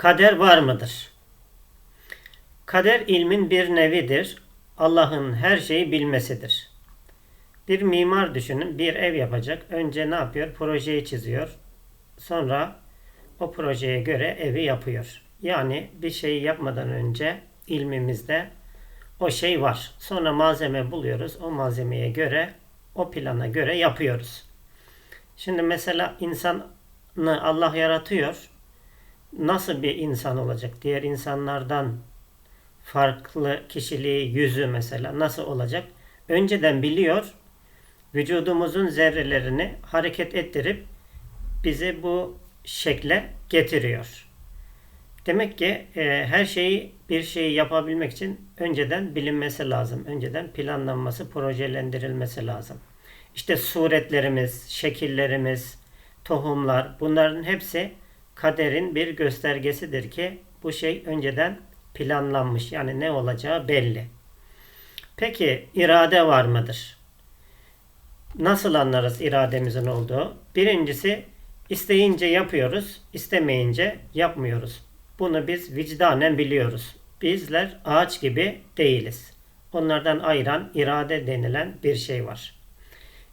Kader var mıdır? Kader ilmin bir nevidir. Allah'ın her şeyi bilmesidir. Bir mimar düşünün, bir ev yapacak. Önce ne yapıyor? Projeyi çiziyor. Sonra o projeye göre evi yapıyor. Yani bir şeyi yapmadan önce ilmimizde o şey var. Sonra malzeme buluyoruz. O malzemeye göre, o plana göre yapıyoruz. Şimdi mesela insanı Allah yaratıyor. Nasıl bir insan olacak? Diğer insanlardan farklı kişiliği, yüzü mesela nasıl olacak? Önceden biliyor. Vücudumuzun zerrelerini hareket ettirip bizi bu şekle getiriyor. Demek ki e, her şeyi bir şeyi yapabilmek için önceden bilinmesi lazım. Önceden planlanması, projelendirilmesi lazım. İşte suretlerimiz, şekillerimiz, tohumlar bunların hepsi kaderin bir göstergesidir ki bu şey önceden planlanmış. Yani ne olacağı belli. Peki irade var mıdır? Nasıl anlarız irademizin olduğu? Birincisi isteyince yapıyoruz, istemeyince yapmıyoruz. Bunu biz vicdanen biliyoruz. Bizler ağaç gibi değiliz. Onlardan ayıran irade denilen bir şey var.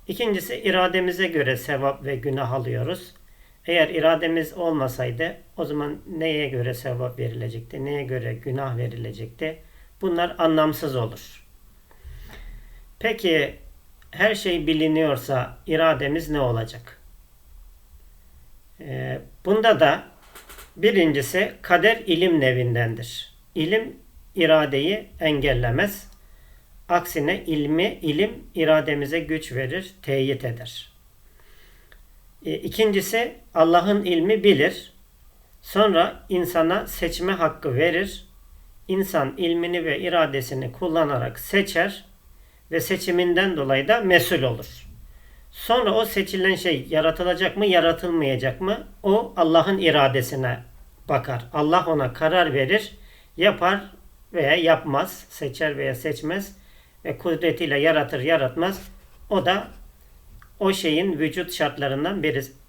İkincisi irademize göre sevap ve günah alıyoruz. Eğer irademiz olmasaydı o zaman neye göre sevap verilecekti, neye göre günah verilecekti? Bunlar anlamsız olur. Peki her şey biliniyorsa irademiz ne olacak? Ee, bunda da birincisi kader ilim nevindendir. İlim iradeyi engellemez. Aksine ilmi, ilim irademize güç verir, teyit eder. E, ikincisi Allah'ın ilmi bilir. Sonra insana seçme hakkı verir. İnsan ilmini ve iradesini kullanarak seçer ve seçiminden dolayı da mesul olur. Sonra o seçilen şey yaratılacak mı, yaratılmayacak mı? O Allah'ın iradesine bakar. Allah ona karar verir, yapar veya yapmaz, seçer veya seçmez ve kudretiyle yaratır, yaratmaz. O da o şeyin vücut şartlarından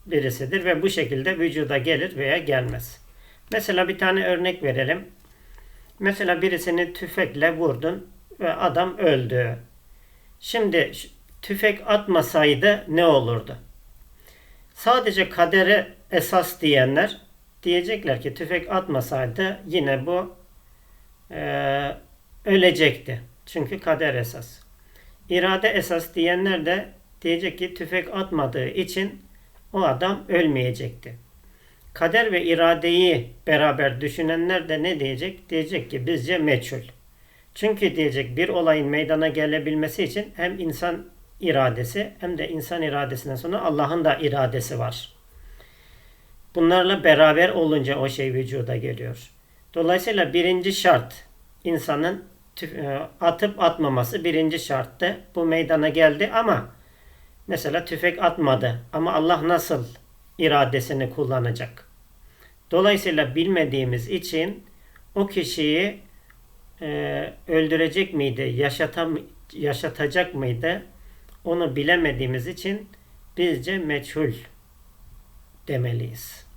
birisidir ve bu şekilde vücuda gelir veya gelmez. Mesela bir tane örnek verelim. Mesela birisini tüfekle vurdun ve adam öldü. Şimdi tüfek atmasaydı ne olurdu? Sadece kadere esas diyenler diyecekler ki tüfek atmasaydı yine bu e, ölecekti. Çünkü kader esas. İrade esas diyenler de diyecek ki tüfek atmadığı için o adam ölmeyecekti. Kader ve iradeyi beraber düşünenler de ne diyecek? Diyecek ki bizce meçhul. Çünkü diyecek bir olayın meydana gelebilmesi için hem insan iradesi hem de insan iradesinden sonra Allah'ın da iradesi var. Bunlarla beraber olunca o şey vücuda geliyor. Dolayısıyla birinci şart insanın e, atıp atmaması birinci şarttı. Bu meydana geldi ama mesela tüfek atmadı. Ama Allah nasıl iradesini kullanacak? Dolayısıyla bilmediğimiz için o kişiyi e, öldürecek miydi, yaşatam, yaşatacak mıydı onu bilemediğimiz için bizce meçhul demeliyiz.